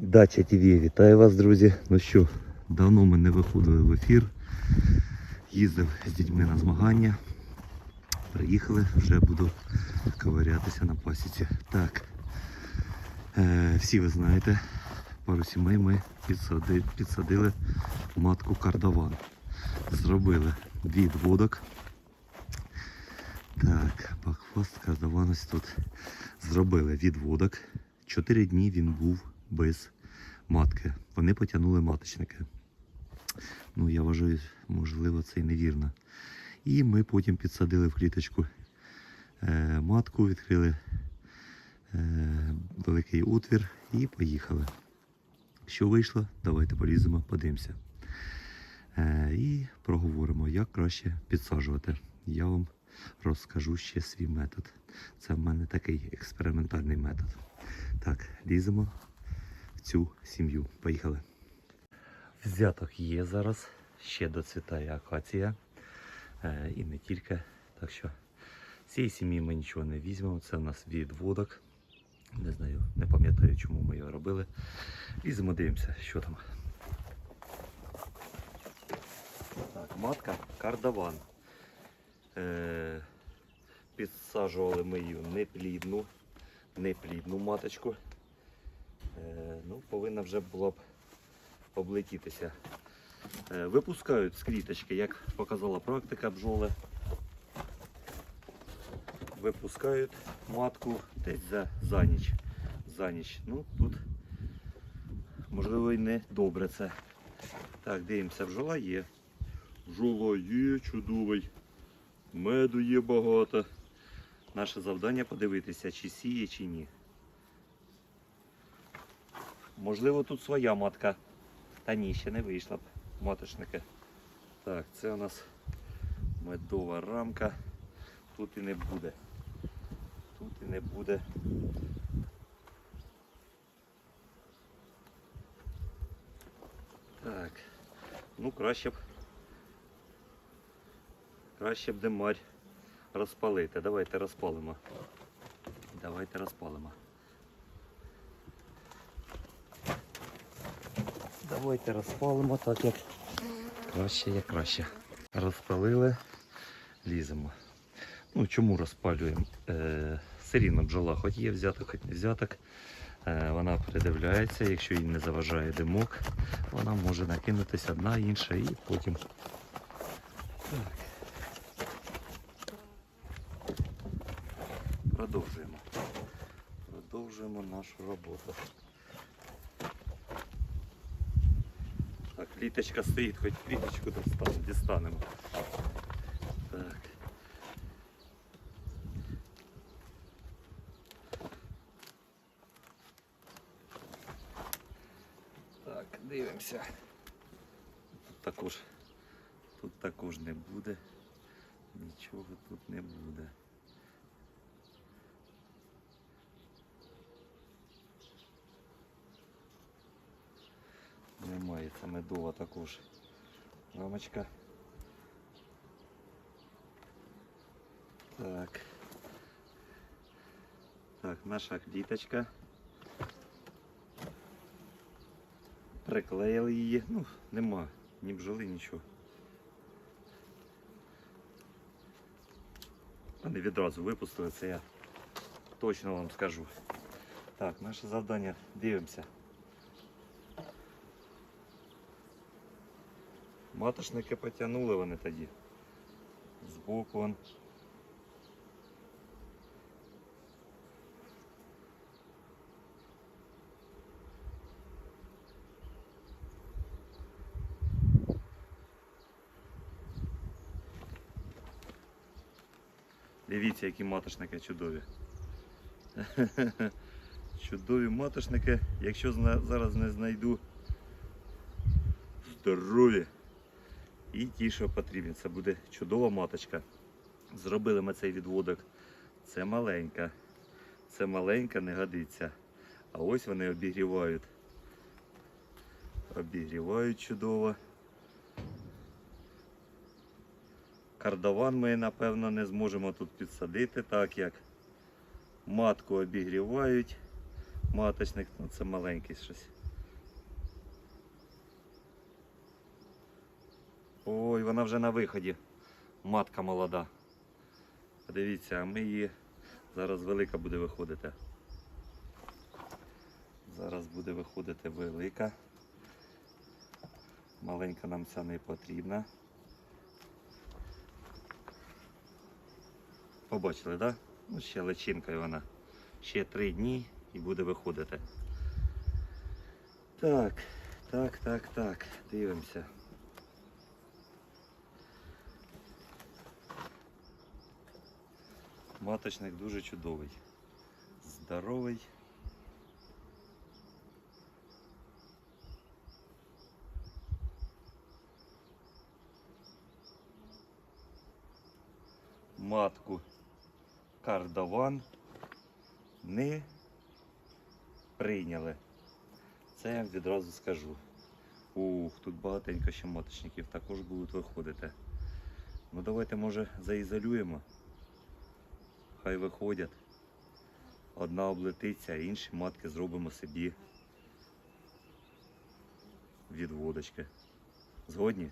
Дача ТВ, вітаю вас, друзі. Ну що, давно ми не виходили в ефір. Їздив з дітьми на змагання. Приїхали, вже буду ковирятися на пасіці. Так. Е, всі ви знаєте, пару сімей ми підсади, підсадили матку кардаван. Зробили відводок. Так, бакфаст кардаван ось тут. Зробили відводок. Чотири дні він був без матки. Вони потягнули маточники. Ну, я вважаю, можливо, це і невірно. І ми потім підсадили в кліточку е, матку, відкрили е, великий отвір і поїхали. Що вийшло, давайте поліземо, подивимося. Е, і проговоримо, як краще підсаджувати. Я вам розкажу ще свій метод. Це в мене такий експериментальний метод. Так, ліземо цю сім'ю. Поїхали. Взяток є зараз. Ще доцвітає акація. Е, і не тільки. Так що цієї сім'ї ми нічого не візьмемо. Це у нас відводок. Не знаю, не пам'ятаю, чому ми його робили. Ліземо, дивимося, що там. Так, матка кардаван. Е, підсаджували ми її неплідну, неплідну маточку. Е, ну, повинна вже була б облетітися. Е, випускають з кліточки, як показала практика бджоли. Випускають матку десь за, за ніч. За ніч. Ну, тут можливо і не добре це. Так, дивимося, бджола є. Бджола є, чудовий. Меду є багато. Наше завдання подивитися, чи сіє, чи ні. Можливо, тут своя матка. Та ні, ще не вийшла б маточники. Так, це у нас медова рамка. Тут і не буде. Тут і не буде. Так. Ну краще б. Краще б демарь розпалити. Давайте розпалимо. Давайте розпалимо. Давайте розпалимо так, як краще є краще. Розпалили, ліземо. Ну, чому розпалюємо? Е, все бджола, хоч є взяток, хоч не взяток. Е, вона придивляється, якщо їй не заважає димок, вона може накинутися одна інша і потім. Так. Продовжуємо. Продовжуємо нашу роботу. Так, кліточка стоїть, хоч кліточку достанемо, дістанемо. Так. Так, дивимося. Тут також, тут також не буде. Нічого тут не буде. Це медова також рамочка. Так. Так, наша кліточка. Приклеїли її. Ну, нема ні бджоли, нічого. Вони відразу випустили, це я точно вам скажу. Так, наше завдання дивимося. Маточники потягнули вони тоді. Збоку вон. Дивіться, які маточники чудові. Чудові маточники, якщо зараз не знайду здорові. І ті, що потрібні. Це буде чудова маточка. Зробили ми цей відводок. Це маленька. Це маленька, не годиться. А ось вони обігрівають. Обігрівають чудово. Кардаван ми, напевно, не зможемо тут підсадити, так як матку обігрівають. Маточник, ну це маленький щось. Ой, вона вже на виході. Матка молода. Подивіться, а ми її зараз велика буде виходити. Зараз буде виходити велика. Маленька нам ця не потрібна. Побачили, так? Да? Ну, ще личинкою вона. Ще три дні і буде виходити. Так, так, так, так. Дивимося. Маточник дуже чудовий. Здоровий. Матку кардаван не прийняли. Це я відразу скажу. Ух, тут багатенько ще маточників також будуть виходити. Ну давайте може заізолюємо. Хай виходять. Одна облетиться, а інші матки зробимо собі відводочки. Згодні?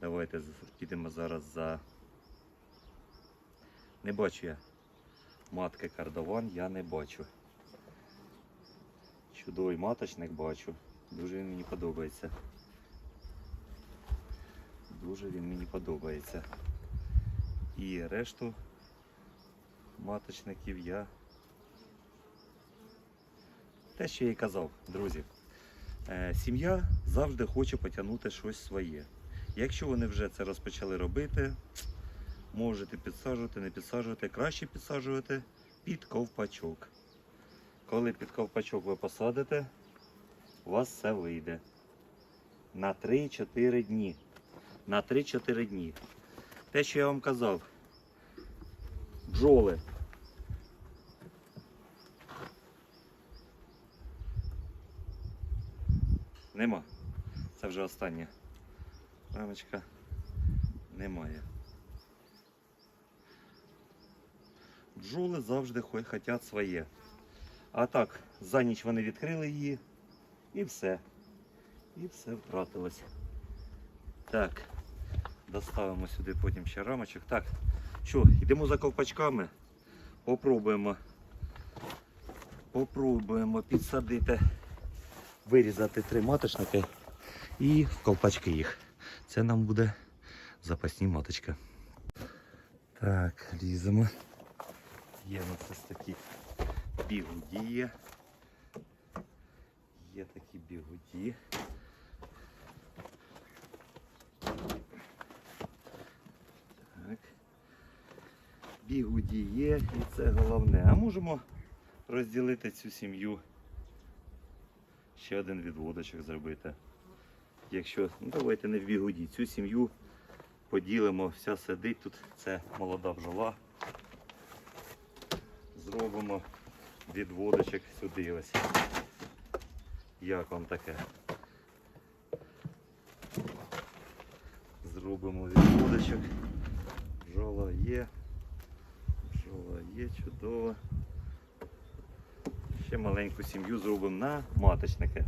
Давайте підемо зараз за. Не бачу я. Матки кардаван я не бачу. Чудовий маточник бачу. Дуже він мені подобається. Дуже він мені подобається. І решту маточників я. Те, що я й казав, друзі. Е, сім'я завжди хоче потягнути щось своє. Якщо вони вже це розпочали робити, можете підсаджувати, не підсаджувати, краще підсаджувати під ковпачок. Коли під ковпачок ви посадите, у вас все вийде. На 3-4 дні. На 3-4 дні. Те, що я вам казав, бджоли. Нема. Це вже останнє. Рамочка немає. Бджоли завжди хо- хотять своє. А так, за ніч вони відкрили її і все. І все втратилось. Так, доставимо сюди потім ще рамочок. Так, що, йдемо за ковпачками. Попробуємо. Попробуємо підсадити, вирізати три маточники і в ковпачки їх. Це нам буде запасні маточки. Так, різемо. Є нас ось такі бігуді є. Є такі бігуді. Так. Бігуді є і це головне. А можемо розділити цю сім'ю. Ще один відводочок зробити. Якщо, ну давайте не в бігуді, цю сім'ю поділимо, вся сидить тут, це молода бджола. Зробимо відводочок сюди ось. Як вам таке? Зробимо відводочок. Бджола є. Бджола є, чудово. Ще маленьку сім'ю зробимо на маточники.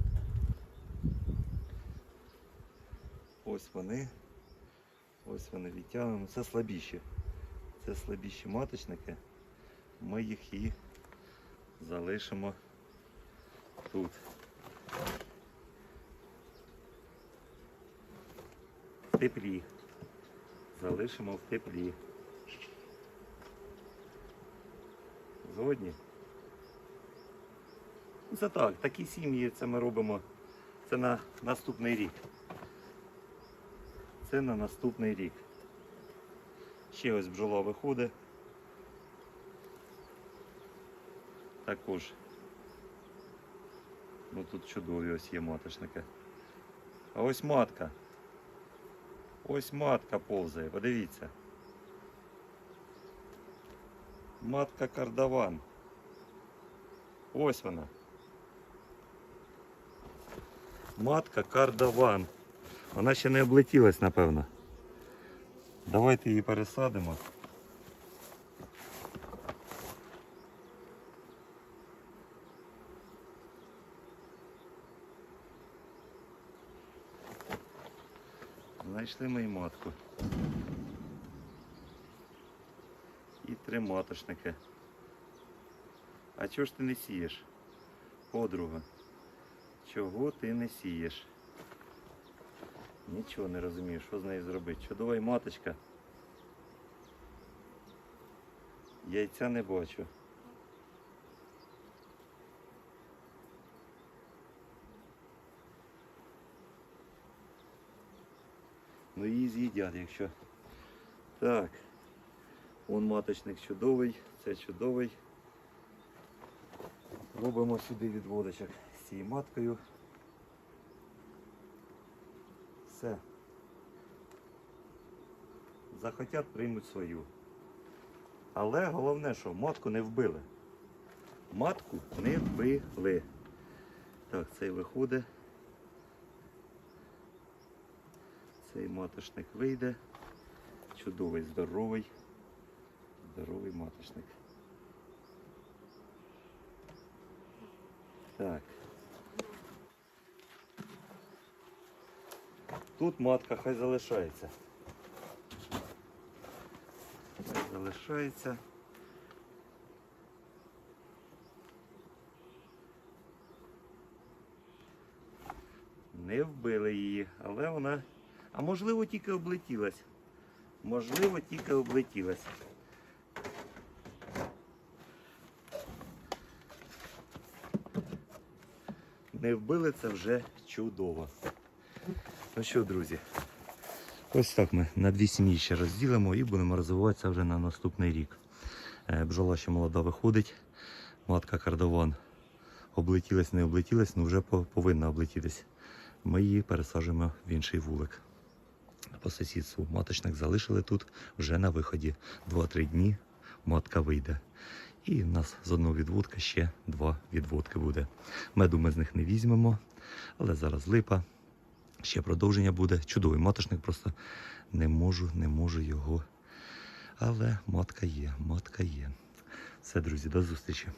Ось вони. Ось вони відтягнемо. Це слабіші. Це слабіші маточники. Ми їх і залишимо тут. В теплі. Залишимо в теплі. Згодні? Ну, Це так, такі сім'ї це ми робимо. Це на наступний рік. Це на наступний рік. Ще ось бджола виходить. Також. Ну тут чудові ось є маточники. А ось матка. Ось матка повзає, подивіться. Матка кардаван. Ось вона. Матка кардаван. Вона ще не облетілась, напевно. Давайте її пересадимо. Знайшли ми й матку. І три маточники. А чого ж ти не сієш? Подруга. Чого ти не сієш? Нічого не розумію, що з нею зробити. Чудова й маточка. Яйця не бачу. Ну її з'їдять, якщо. Так. Вон маточник чудовий, це чудовий. Робимо сюди відводочок з цією маткою. Все. Захотять, приймуть свою. Але головне, що матку не вбили. Матку не вбили. Так, цей виходить. Цей маточник вийде. Чудовий, здоровий. Здоровий маточник. Так. Тут матка хай залишається. Хай залишається. Не вбили її, але вона. А можливо тільки облетілась. Можливо, тільки облетілась. Не вбили це вже чудово. Ну що, друзі, ось так ми на дві сім'ї ще розділимо і будемо розвиватися вже на наступний рік. Е, Бджола ще молода виходить, матка кардаван облетілась, не облетілась, але вже повинна облетітись. Ми її пересаджуємо в інший вулик. По сусідству маточник залишили тут вже на виході. 2-3 дні матка вийде. І в нас з одного відводка ще два відводки буде. Меду ми з них не візьмемо, але зараз липа. Ще продовження буде. Чудовий маточник, просто не можу, не можу його. Але матка є, матка є. Все, друзі, до зустрічі.